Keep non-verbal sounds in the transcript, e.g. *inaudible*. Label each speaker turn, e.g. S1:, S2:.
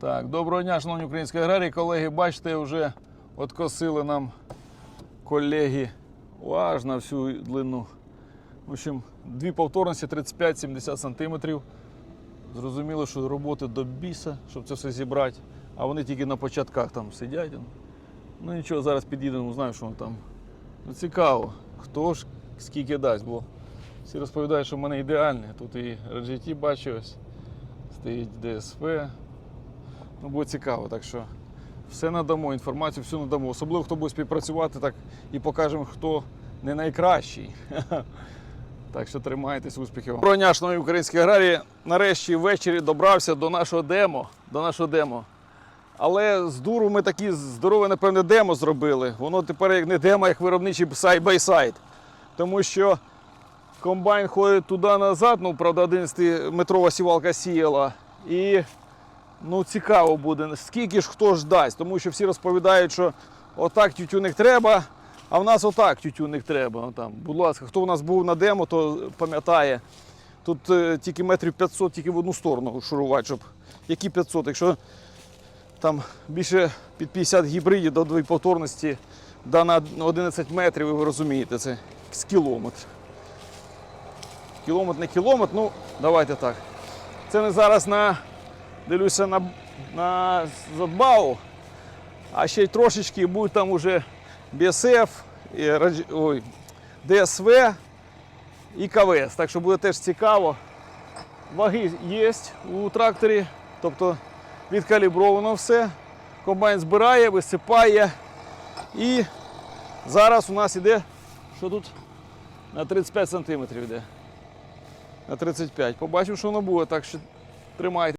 S1: Так, доброго дня, шановні українські аграрії. Колеги, бачите, вже откосили нам колеги аж на всю длину. В общем, дві повторності 35-70 см. Зрозуміло, що роботи до біса, щоб це все зібрати. А вони тільки на початках там сидять. Ну нічого, зараз під'їдемо, знаю, що воно там. Ну, цікаво, хто ж скільки дасть, бо всі розповідають, що в мене ідеальне. Тут і RGT бачу ось, стоїть DSP. Ну, буде цікаво, так що все надамо, інформацію всю надамо. Особливо, хто буде співпрацювати, так і покажемо, хто не найкращий. *laughs* Так що тримайтесь, успіхів. Доброго шановні українські аграрії. Нарешті ввечері добрався до нашого демо. До нашого демо. Але з дуру ми такі здорове, напевне, демо зробили. Воно тепер як не демо, як виробничий сайд-бай-сайд. Тому що комбайн ходить туди-назад, ну, правда, 11-метрова сівалка сіяла. І ну, цікаво буде, скільки ж хто ж дасть. Тому що всі розповідають, що отак тютюник треба, а в нас отак тютюник треба. Ну, Там, будь ласка, хто у нас був на демо, то пам'ятає. Тут е, тільки метрів 500 тільки в одну сторону шурувати, щоб які 500, якщо там більше під 50 гібридів до двоєї повторності да на 11 метрів, ви розумієте, це з кілометр. Кілометр не кілометр, ну давайте так. Це ми зараз на, дивлюся на, на Задбау, а ще й трошечки буде там уже BSF, і, ой, ДСВ і КВС. Так що буде теж цікаво. Ваги є у тракторі, тобто відкалібровано все. Комбайн збирає, висипає. І зараз у нас іде, що тут? На 35 см йде. На 35. Побачимо, що воно буде, так що тримайте.